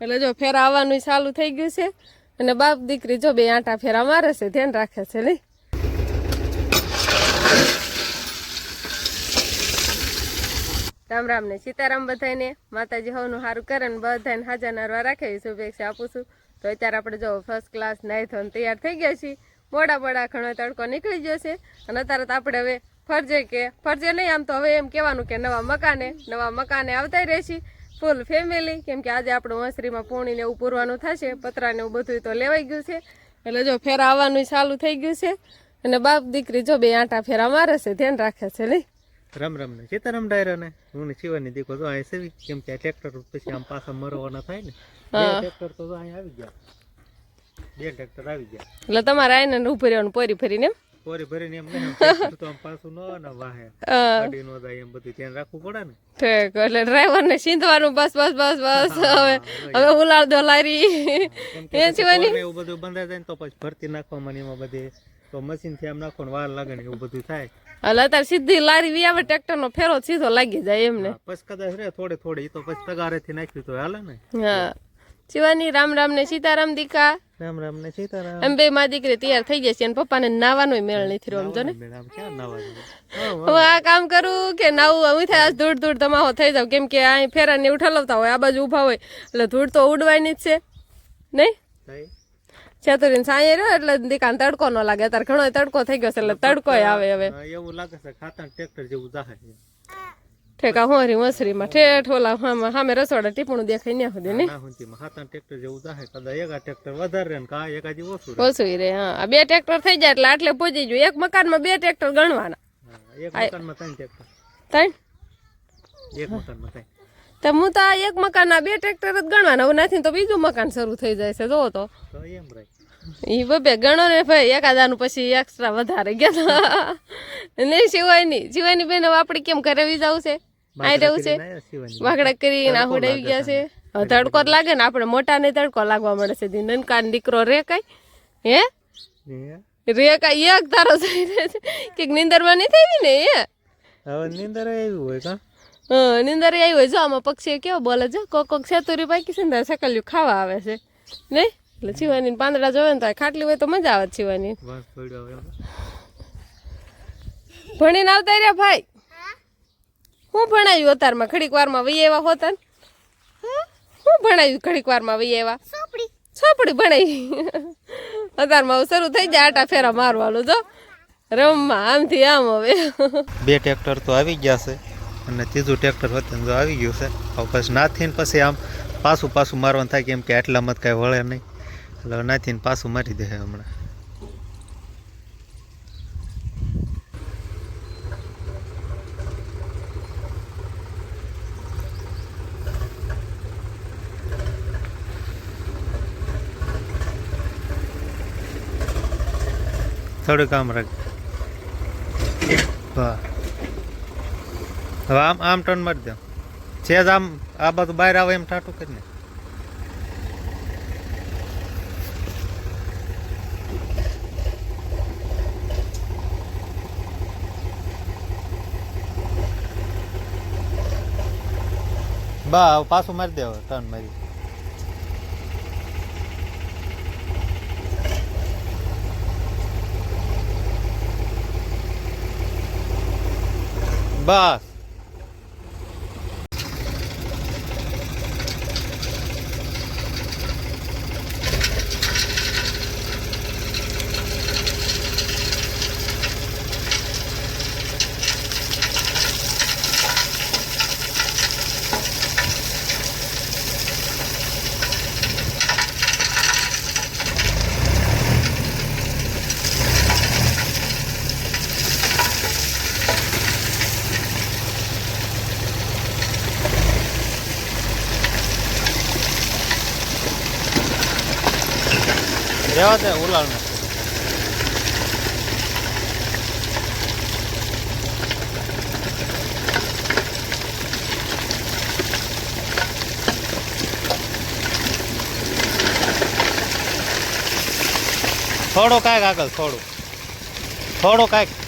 એટલે જો ફેરા આવવાનું ચાલુ થઈ ગયું છે. અને બાપ દીકરી જો બે આંટા ફેરા મારે છે, ધ્યાન રાખે છે નહીં રામ રામ ને સીતારામ બધાને માતાજી હવનું સારું કરે ને બધાને હાજર નરવા રાખે શુભેચ્છા આપું છું. તો અત્યારે આપણે જો ફર્સ્ટ ક્લાસ નાઈ ધોઈને તૈયાર થઈ ગયા છીએ. મોડા મોડા ઘણો તડકો નીકળી ગયો છે. અને અત્યારે તો આપણે હવે ફરજે કે, ફરજે નહીં, આમ તો હવે એમ કહેવાનું કે નવા મકાને નવા મકાને આવતા રહેશી. ફૂલ ફેમિલી કેમ કે આજે આપણું વાંસરીમાં પોણીને એવું પૂરવાનું થશે પતરાને એવું બધું તો લેવાઈ ગયું છે. એટલે જો ફેરા આવવાનું ચાલુ થઈ ગયું છે. અને બાપ દીકરી જો બે આંટા ફેરા મારે છે ધ્યાન રાખે છે નહીં રમ રમ ને. સીતારામ ડાયરા ને? હું ને શિવાની દીકો તો અહીં સેવી કેમ કે ટ્રેક્ટર પછી આમ પાછા મરવાના થાય ને. ટ્રેક્ટર તો અહીં આવી ગયા. બે ટ્રેક્ટર આવી ગયા. એટલે તમારે આઈને ઊભી રહેવાનું પોરી ફરીને એમ? પોરી ભરીને એમ નહીં તો આમ પાછું ન ને વાહે. ગાડી નો જાય એમ બધું ધ્યાન રાખવું પડે ને. ઠીક એટલે ડ્રાઈવર ને સીંધવાનું બસ બસ બસ બસ હવે હવે ઉલાળ દો લારી. એ સિવાય સિવાયની એવું બધું બંધાઈ જાય ને તો પછી ભરતી નાખવામાં એમાં બધે તો મશીનથી આમ નાખવાનું વાર લાગે ને એવું બધું થાય. એટલે અત્યારે સીધી લારી વી આવે ટ્રેક્ટર નો ફેરો સીધો લાગી જાય એમને પછી કદાચ રે થોડે થોડે એ તો પછી તગારે થી નાખ્યું તો હાલે ને. હા. શિવાની રામ રામ ને સીતારામ દીકા. રામ રામ ને સીતારામ. એમ બે માં દીકરી તૈયાર થઈ જશે અને પપ્પાને નાવાનો મેળ નથી રહ્યો સમજો ને. હું આ કામ કરું કે નાવું હું થાય ધૂળ ધૂળ તમાહો થઈ જાવ. કેમ કે અહીં ફેરા ને ઉઠાલવતા હોય આ બાજુ ઊભા હોય એટલે ધૂળ તો ઉડવાની જ છે. નહીં? છેતુરીને સાંયે રહ્યો એટલે દીકાને તડકો ન લાગે. અત્યારે ઘણો તડકો થઈ ગયો છે એટલે તડકો આવે હવે. એવું લાગે છે ખાતા ટ્રેક્ટર જેવું જાહે. ઠેકા હોરી મસરીમાં ઠેઠ ઓલા સામે હામે રસોડા ટીપણું દેખાય ન્યા સુધી ના ટ્રેક્ટર જેવું જાહે કદાચ એકા ટ્રેક્ટર વધારે રહે ને કા એકાદી ઓછું રહે. ઓછું રે હા. આ બે ટ્રેક્ટર થઈ જાય એટલે આટલે પહોંચી ગયું. એક મકાનમાં બે ટ્રેક્ટર ગણવાના. હા, એક મકાનમાં ત્રણ ટ્રેક્ટર. ત્રણ? એક મકાનમાં ત્રણ. તો હું તો આ એક મકાનના બે ટ્રેક્ટર જ ગણવાના. હવે નથી તો બીજું મકાન શરૂ થઈ જાય છે. જો તો. તો એમ રહે. એ બબે ગણો ને ભાઈ એકાદાનું પછી એક્સ્ટ્રા વધારે ગયા નહીં સિવાય નહીં સિવાયની બેન હવે આપણે કેમ ઘરે વિજાવું જવું છે? આઈ રહેવું છે. વાગડા કરીને આહુડાવી ગયા છે. તડકો જ લાગે ને આપણે મોટા ને તડકો લાગવા મળે છે. નનકાન દીકરો રે કઈ. હે? રે કઈ એક તારો કે નિંદરમાં નહીં થઈ ને એ હવે નીંદર આવી હોય કા હા નિંદર આવી હોય. જો આમાં પક્ષી કેવો બોલે છે? કોક કોક સેતુરી પાકી છે ને સકલ્યું ખાવા આવે છે. નહીં? એટલે છીવાની પાંદડા જોવે ને તો ખાટલી હોય તો મજા આવે છીવાની. ભણીને આવતા રહ્યા ભાઈ? હું ભણાયું અતારમાં? ઘડીક વારમાં વહી એવા હોતા ને? હું ભણાયું ઘડીક વારમાં વહી એવા છોપડી ભણાઈ. અતારમાં શરૂ થઈ જાય આટા ફેરા મારવાનું જો. રમવા આમથી આમ હવે. બે ટ્રેક્ટર તો આવી ગયા છે અને ત્રીજું ટ્રેક્ટર વતન જો આવી ગયું છે. પછી નાથી ને પછી આમ પાછું પાછું મારવાનું થાય કેમ કે આટલામાં જ કાંઈ વળે નહીં. એટલે નાથીને પાછું મારી દે હમણાં. થોડું કામ રાખ. વાહ. હવે આમ આમ ટર્ન મારી દો. છે જ આમ આ બધું બહાર આવે એમ ટાટું કરીને. બા હવે પાછું મારી દે હવે ટર્ન મારી બસ રેવા દે ઉલાળ ને થોડો કાંઈક આગળ થોડું. થોડો કાંઈક.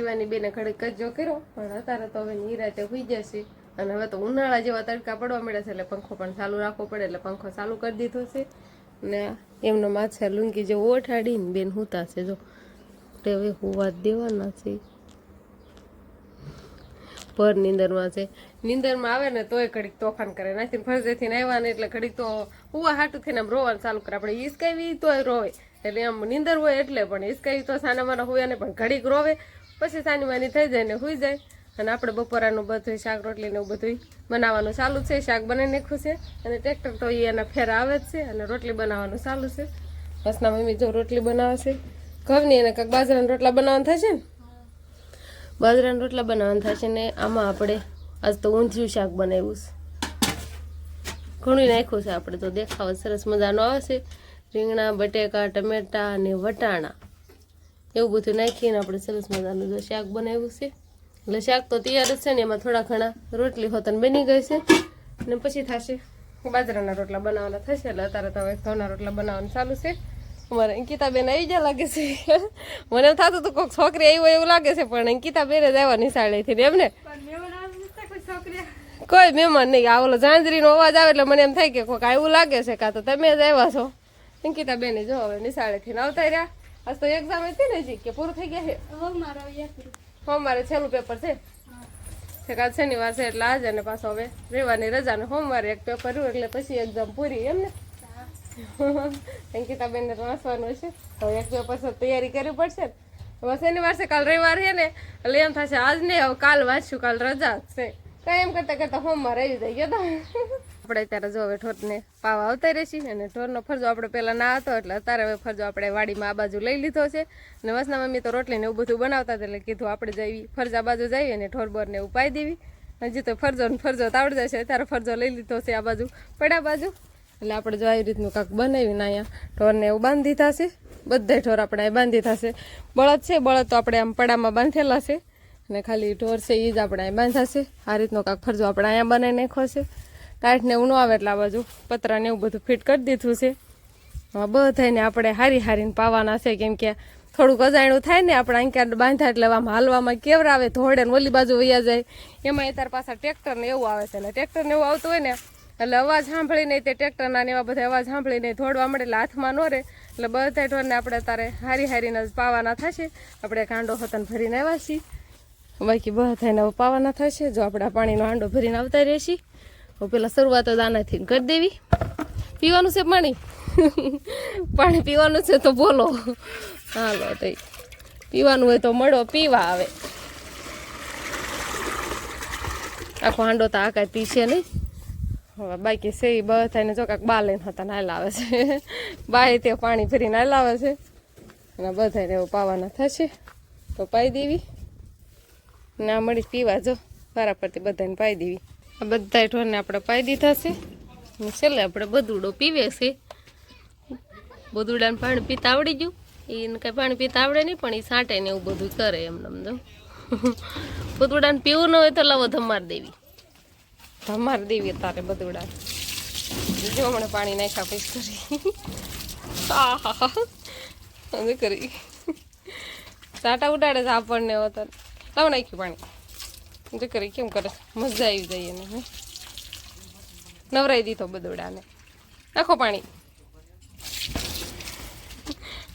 શિવાની બેને ઘડીક કજ્જો કર્યો, પણ અત્યારે તો હવે નિરાતે હોઈ જશે. અને હવે તો ઉનાળા જેવા તડકા પડવા મળ્યા છે, એટલે પંખો પણ ચાલુ રાખવો પડે, એટલે પંખો ચાલુ કરી દીધો છે. ને એમનો માછા લુંગી જે ઓઠાડીને બેન હુતા છે, જો. એટલે હવે હોવા દેવાના છે. ભર નીંદરમાં છે. નીંદરમાં આવે ને તોય ઘડીક તોફાન કરે. નાખીને ફરજેથી આવ્યા ને એટલે ઘડીક તો હુવા હાટું થઈને આમ રોવાનું ચાલુ કરે. આપણે ઈસકાવી તોય રોવે. એટલે આમ નીંદર હોય એટલે પણ ઈસકાવી તો સાના મારા હોય ને પણ ઘડીક રોવે. પછી સાની માની થઈ જાય ને સુઈ જાય. અને આપણે બપોરાનું બધું શાક, રોટલીને એવું બધું બનાવવાનું ચાલુ છે. શાક બનાવી નાખ્યું છે. અને ટ્રેક્ટર તો એ એના ફેરા આવે જ છે અને રોટલી બનાવવાનું ચાલુ છે. બસના મમ્મી જો રોટલી બનાવે છે ઘઉંની અને કાંઈક બાજરાના રોટલા બનાવવાનું થશે ને? બાજરાના રોટલા બનાવવાના થશે ને આમાં આપણે આજ તો ઊંધિયું શાક બનાવ્યું છે. ઘણું નાખ્યું છે આપણે તો. દેખાવ, સરસ મજાનો આવે છે. રીંગણા, બટેકા, ટમેટા અને વટાણા. એવું બધું નાખીને આપણે સરસ મજાનું જો શાક બનાવ્યું છે. એટલે શાક તો તૈયાર જ છે ને એમાં થોડા ઘણા રોટલી હોતન બની ગઈ છે. અને પછી થશે. બાજરાના રોટલા બનાવવાના થશે એટલે અત્યારે તો હવે ઘઉંના રોટલા બનાવવાનું ચાલુ છે. અમારે અંકિતાબેન આવી ગયા લાગે છે. મને એમ થતું હતું કોઈક છોકરી આવી હોય એવું લાગે છે પણ અંકિતાબેન જ આવ્યા નિશાળેથી ને એમને. કોઈ મહેમાન નહીં. આ ઓલો ઝાંઝરીનો અવાજ આવે એટલે મને એમ થાય કે કોઈક આવ્યું લાગે છે કાં તો તમે જ આવ્યા છો. અંકિતાબેન જો હવે નિશાળેથી આવતા રહ્યા આજ તો એક્ઝામ હતી ને હજી કે પૂરું થઈ ગયા છે? સોમવારે છેલ્લું પેપર છે. કાલ શનિવાર છે એટલે આજે અને પાછો હવે રહેવાની રજા ને સોમવારે એક પેપર રહ્યું એટલે પછી એક્ઝામ પૂરી એમ ને. અંકિતાબેન ને વાંચવાનું છે તો એક પેપર છે તૈયારી કરવી પડશે. ને હવે શનિવાર છે કાલ રવિવાર છે ને એટલે એમ થશે આજ નહીં હવે કાલ વાંચ્યું કાલ રજા જ છે. કઈ એમ કરતા કરતા સોમવાર આવી જાય ગયા આપણે અત્યારે જો હવે ઢોરને પાવા આવતા રહેશી અને ઢોરનો ફરજો આપણે પહેલાં ના હતો એટલે અત્યારે હવે ફરજો આપણે વાડીમાં આ બાજુ લઈ લીધો છે. અને વસના મમ્મી તો રોટલીને એવું બધું બનાવતા હતા એટલે કીધું આપણે જઈએ ફરજા બાજુ જઈએ અને ઢોર બોરને એવું પાઈ દેવી. હજી તો ફરજો ને ફરજો તાવડી જશે અત્યારે ફરજો લઈ લીધો છે આ બાજુ પડ્યા બાજુ. એટલે આપણે જો આવી રીતનું કાંક બનાવીને અહીંયા ઢોરને એવું બાંધી થશે બધા ઢોર આપણે અહીં બાંધી થશે બળદ છે, બળદ તો આપણે આમ પડામાં બાંધેલા છે. અને ખાલી ઢોર છે એ જ આપણે અહીં બાંધાશે આ રીતનો કાંક ફરજો આપણે અહીંયા બનાવી નાખ્યો છે. ટાઈટ ને એવું ન આવે એટલે આ બાજુ પતરાને એવું બધું ફિટ કરી દીધું છે. બધાને આપણે હારી હારીને પાવાના છે, કેમ કે થોડુંક અજાણ્યું થાય ને, આપણે અહીં બાંધા એટલે આમ હાલવામાં કેવરા આવે ધોડે ને ઓલી બાજુ વૈયા જાય. એમાં એ તાર પાછા ટ્રેક્ટર ને એવું આવે છે ને ટ્રેક્ટર ને એવું આવતું હોય ને, એટલે અવાજ સાંભળીને તે ટ્રેક્ટરના ને એવા બધા અવાજ સાંભળીને ધોડવા મળે એટલે હાથમાં ન રહે. એટલે બધા ઢોરને આપણે તારે હારી હારીને જ પાવાના થશે. આપણે કાંડો હતન ભરીને આવ્યા છીએ. બાકી બધાને પાવાના થશે. જો આપણે પાણીનો હાંડો ભરીને આવતા રહેશી પેલા શરૂઆત જ આનાથી કરી દેવી. પીવાનું છે પાણી? પાણી પીવાનું છે તો બોલો. હાલો તો પીવાનું હોય તો મળો, પીવા આવે. આખો હાંડો તો આ કાંઈ પીશે નહીં. હવે બાકી છે એ બધાને જો કાંક બા લઈને હતા નાહી લાવે છે. બાએ તે પાણી ફરી નાલ લાવે છે. અને બધાને એવું પાવાના થશે. તો પાઈ દેવી. ના મળી પીવા જો. વારા પરથી બધાને પાઈ દેવી. બધા ઢોરને આપણે પાઈ દીધા છે. છેલ્લે આપણે બધુડો પીવે છે. બધુડાને પાણી પીતા આવડી ગયું. એને કાંઈ પાણી પીતા આવડે નહીં, પણ એ સાંટે ને એવું બધું કરે એમને આમ જો બધુડાને પીવું ન હોય તો લાવો ધમાર દેવી. ધમાર દેવી તારે બધુડા જો હમણાં પાણી નાખ્યા પછી કરી. કરી. સાટા ઉડાડે છે આપણને હોતા લાવ નાખ્યું પાણી. જે કેમ કરે? મજા આવી જાય એને, હે. નવરાઈ દીધો બધોડાને નાખો પાણી.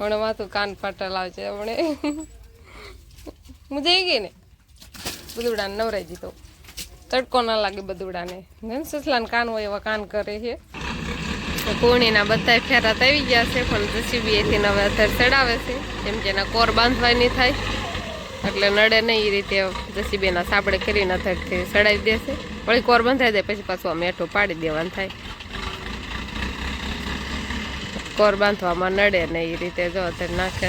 હમણાં માથું કાન ફાટા લાવશે હમણે. મજા આવી ગઈ ને? બધુડાને નવરાઈ દીધો તડકો ના લાગે બધુડાને ને સસલાને કાન હોય એવા કાન કરે છે. કોણીના બધા ફેરા આવી ગયા છે, પણ જસીબી એથી નવા અત્યારે ચડાવે છે. જેમ કે એના કોર બાંધવાની થાય. એટલે નડે નહીં એ રીતે જસીબેના સાબડે કરીને અત્યારથી સડાવી દેશે. વળી કોર બંધાઈ જાય પછી પાછું આ મેઠું પાડી દેવાનું થાય. કોર બાંધવામાં નડે ને એ રીતે જો અત્યારે નાખે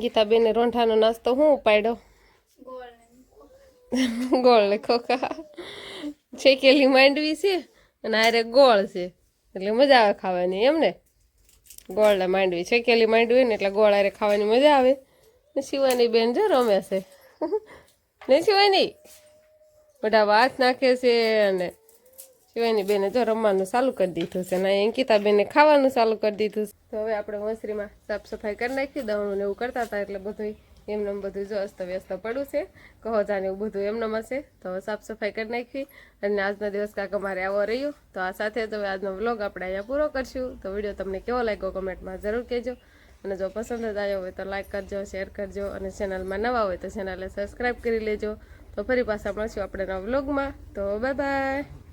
ગીતાબેને રોંઠાનો નાસ્તો હું ઉપાડ્યો? ગોળ ને ખોખા. છેકેલી માંડવી છે અને આરે ગોળ છે. એટલે મજા આવે ખાવાની એમ ને? ગોળ ને માંડવી શેકેલી માંડવી ને એટલે ગોળ આરે ખાવાની મજા આવે. ને શિવાની બેન જો રમે છે. ને શિવાની બધા વાત નાખે છે અને શિવાની બેને જો રમવાનું ચાલુ કરી દીધું છે ને અંકિતા બેને ખાવાનું ચાલુ કરી દીધું છે. તો હવે આપણે વંસરીમાં સાફ સફાઈ કરી નાખી દવણું ને એવું કરતા હતા એટલે બધું એમને બધું જો અસ્ત વ્યસ્ત પડ્યું છે. કહો જાને એવું બધું એમનેમ હશે તો સાફ સફાઈ કરી નાખી અને આજનો દિવસ કાંક અમારે આવો રહ્યો. તો આ સાથે તો આજનો વ્લોગ આપણે અહીંયા પૂરો કરશું. તો વીડિયો તમને કેવો લાગ્યો કમેન્ટમાં જરૂર કહેજો. અને જો પસંદ જ આવ્યો હોય તો લાઈક કરજો શેર કરજો અને ચેનલમાં નવા હોય તો ચેનલને સબસ્ક્રાઈબ કરી લેજો. તો ફરી પાછા મળશું આપણે નવા વ્લોગમાં. તો બાય બાય